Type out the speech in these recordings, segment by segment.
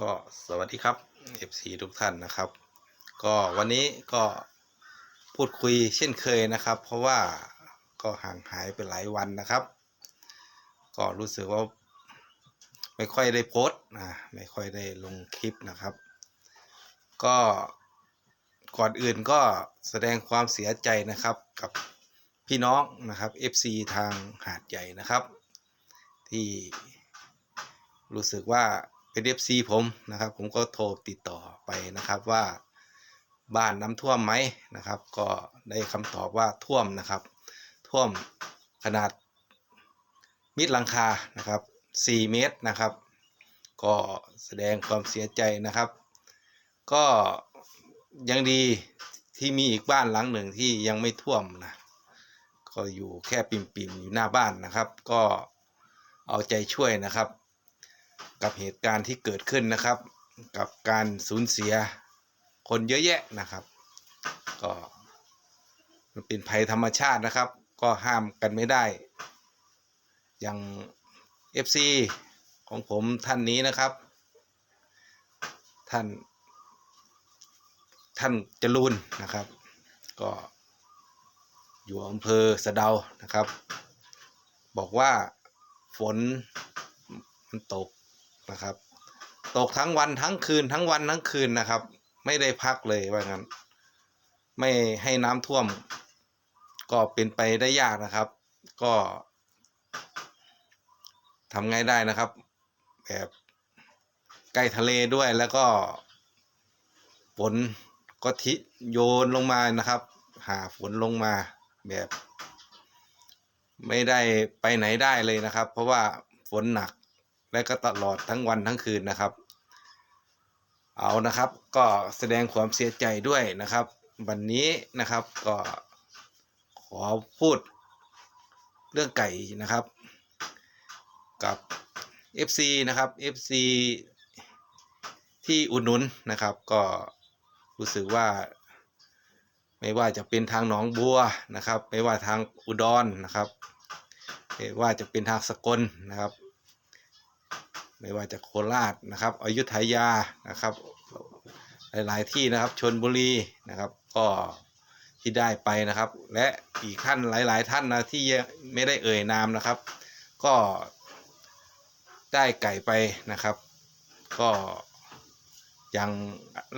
ก็สวัสดีครับ FC ทุกท่านนะครับ ก็วันนี้ก็พูดคุยเช่นเคยนะครับ เพราะว่าก็ห่างหายไปหลายวันนะครับ ก็รู้สึกว่าไม่ค่อยได้โพสต์นะไม่ค่อยได้ลงคลิปนะครับ ก็ก่อนอื่นก็แสดงความเสียใจนะครับกับพี่น้องนะครับ FC ทางหาดใหญ่นะครับ ที่รู้สึกว่า เป็น FC ผมนะครับ ผมก็โทรติดต่อไปนะครับว่าบ้านน้ำท่วมไหมนะครับ ก็ได้คำตอบว่าท่วมนะครับ ท่วมขนาดมิดหลังคานะครับ 4 เมตรนะครับ ก็แสดงความเสียใจนะครับ ก็ยังดีที่มีอีกบ้านหลังหนึ่งที่ยังไม่ท่วมนะก็อยู่แค่ปิ่มๆอยู่หน้าบ้านนะครับ ก็เอาใจช่วยนะครับ กับเหตุการณ์ที่เกิดขึ้นนะครับ กับการสูญเสียคนเยอะแยะนะครับ ก็เป็นภัยธรรมชาตินะครับ ก็ห้ามกันไม่ได้ อย่าง FC ของผมท่านนี้นะครับ ท่าน ท่านจรูนนะครับ ก็อยู่อำเภอสะเดานะครับ บอกว่าฝนมันตก นะครับ ตกทั้งวันทั้งคืนทั้งวันทั้งคืนนะครับ ไม่ได้พักเลยว่างั้น ไม่ให้น้ำท่วม ก็เป็นไปได้ยากนะครับ ก็ทำไงได้นะครับ แบบใกล้ทะเลด้วยแล้วก็ฝนก็ทิโยนลงมานะครับ หาฝนลงมาแบบ ไม่ได้ไปไหนได้เลยนะครับ เพราะว่าฝนหนัก และก็ตลอดทั้งวันทั้งคืนนะครับ เอานะครับ ก็แสดงความเสียใจด้วยนะครับ วันนี้นะครับก็ขอพูดเรื่องไก่นะครับ กับ FC นะครับ FC ที่อุดหนุนนะครับ ก็รู้สึกว่าไม่ว่าจะเป็นทางหนองบัวนะครับ ไม่ว่าทางอุดรนะครับ ไม่ว่าจะเป็นทางสกลนะครับ ไม่ว่าจะโคราชนะครับอยุธยานะครับหลาย ๆ ที่นะครับชนบุรีนะครับ ก็ที่ได้ไปนะครับ และอีกท่านหลาย ๆ ท่านนะที่ยังไม่ได้เอ่ยนามนะครับ ก็ได้ไก่ไปนะครับ ก็อย่าง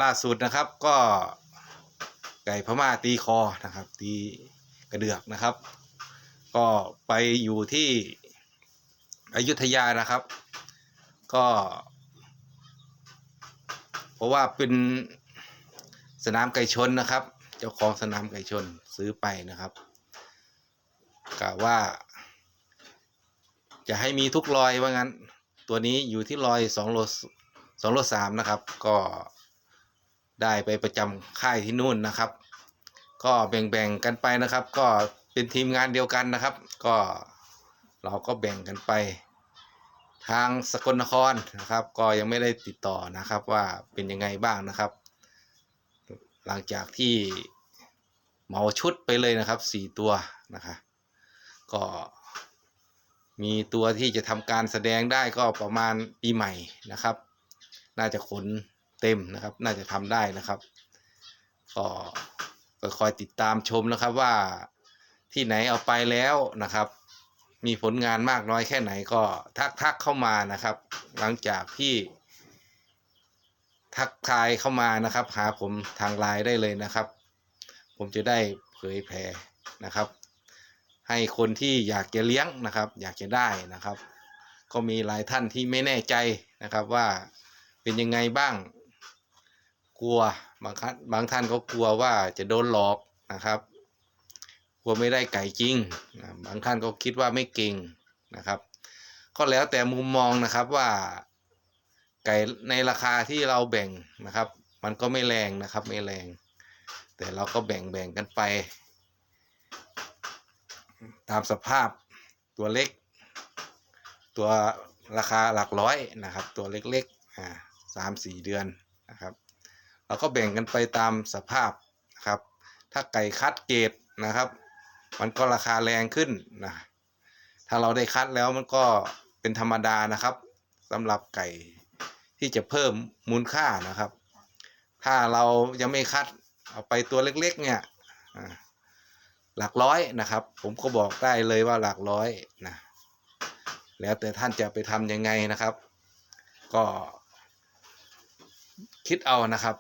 ล่าสุดนะครับก็ไก่พม่าตีคอนะครับตีกระเดือกนะครับ ก็ไปอยู่ที่อยุธยานะครับ ก็ เพราะว่าเป็นสนามไก่ชนนะครับ เจ้าของสนามไก่ชนซื้อไปนะครับกะว่า จะให้มีทุกรอยว่างั้น ตัวนี้อยู่ที่รอยสองโลสองโลสามนะครับ ก็ได้ไปประจำค่ายที่นู่นนะครับ ก็แบ่งๆกันไปนะครับ ก็เป็นทีมงานเดียวกันนะครับ ก็เราก็แบ่งกันไป ทางสกลนครนะครับ ก็ยังไม่ได้ติดต่อนะครับว่าเป็นยังไงบ้างนะครับ หลังจากที่เหมาชุดไปเลยนะครับสี่ตัวนะคะก็มีตัวที่จะทำการแสดงได้ก็ประมาณปีใหม่นะครับ น่าจะขนเต็มนะครับ น่าจะทำได้นะครับ ก็ก็คอยติดตามชมนะครับว่าที่ไหนเอาไปแล้วนะครับ มีผลงานมากน้อยแค่ไหนก็ทักทักเข้ามานะครับ หลังจากที่ ทักทายเข้ามานะครับ หาผมทางไลน์ได้เลยนะครับ ผมจะได้เผยแผ่นะครับ ให้คนที่อยากจะเลี้ยงนะครับ อยากจะได้นะครับ ก็มีหลายท่านที่ไม่แน่ใจนะครับว่าเป็นยังไงบ้าง กลัวบางท่านบางท่านก็กลัวว่าจะโดนหลอกนะครับ กลัวไม่ได้ไก่จริงนะบางท่านก็คิดว่าไม่เก่งนะครับ ก็แล้วแต่มุมมองนะครับว่าไก่ในราคาที่เราแบ่งนะครับ มันก็ไม่แรงนะครับไม่แรง แต่เราก็แบ่งแบ่งกันไป ตามสภาพตัวเล็ก ตัวราคาหลักร้อยนะครับ ตัวเล็กๆอ่าสามสี่เดือนนะครับ เราก็แบ่งกันไปตามสภาพนะครับ ถ้าไก่คัดเกรดนะครับ มันก็ราคาแรงขึ้นนะถ้าเราได้คัดแล้วมันก็เป็นธรรมดานะครับสำหรับไก่ที่จะเพิ่มมูลค่านะครับ ถ้าเรายังไม่คัดเอาไปตัวเล็กๆ เนี่ยหลักร้อยนะครับ ผมก็บอกได้เลยว่าหลักร้อยนะแล้วแต่ท่านจะไปทำยังไงนะครับ ก็คิดเอานะครับ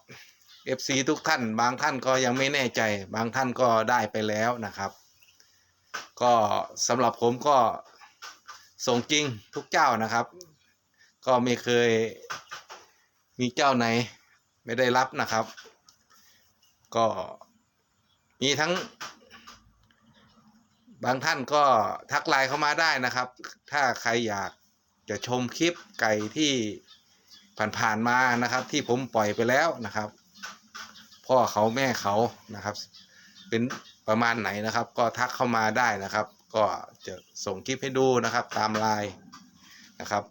FC ทุกท่าน บางท่านก็ยังไม่แน่ใจ บางท่านก็ได้ไปแล้วนะครับ ก็สำหรับผมก็ส่งจริงทุกเจ้านะครับ ก็ไม่เคยมีเจ้าไหนไม่ได้รับนะครับ ก็มีทั้ง บางท่านก็ทักไลน์เข้ามาได้นะครับ ถ้าใครอยากจะชมคลิปไก่ที่ผ่านๆมานะครับ ที่ผมปล่อยไปแล้วนะครับ พ่อเขาแม่เขานะครับ เป็น ประมาณไหนนะครับ ก็ทักเข้ามาได้นะครับ ก็จะส่งคลิปให้ดูนะครับตามไลน์นะครับ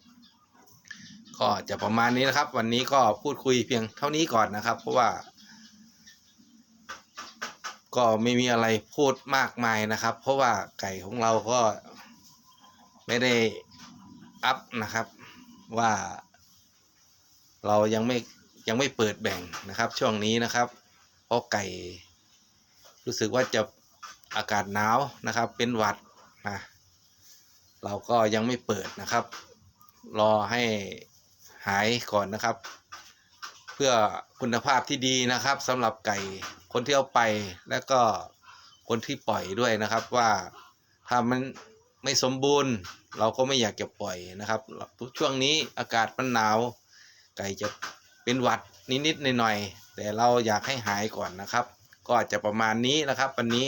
ก็จะประมาณนี้นะครับ วันนี้ก็พูดคุยเพียงเท่านี้ก่อนนะครับ เพราะว่า ก็ไม่มีอะไรพูดมากมายนะครับ เพราะว่าไก่ของเราก็ไม่ได้อัพนะครับว่าเรายังไม่ยังไม่เปิดแบ่งนะครับ ช่วงนี้นะครับ เพราะไก่ รู้สึกว่าจะอากาศหนาวนะครับ เป็นหวัดนะเราก็ยังไม่เปิดนะครับ รอให้หายก่อนนะครับ เพื่อคุณภาพที่ดีนะครับสำหรับไก่คนที่เอาไปแล้วก็คนที่ปล่อยด้วยนะครับว่าถ้ามันไม่สมบูรณ์ เราก็ไม่อยากจะปล่อยนะครับช่วงนี้อากาศมันหนาว ไก่จะเป็นหวัดนิดๆหน่อยๆแต่เราอยากให้หายก่อนนะครับ ก็จะประมาณนี้นะครับ วันนี้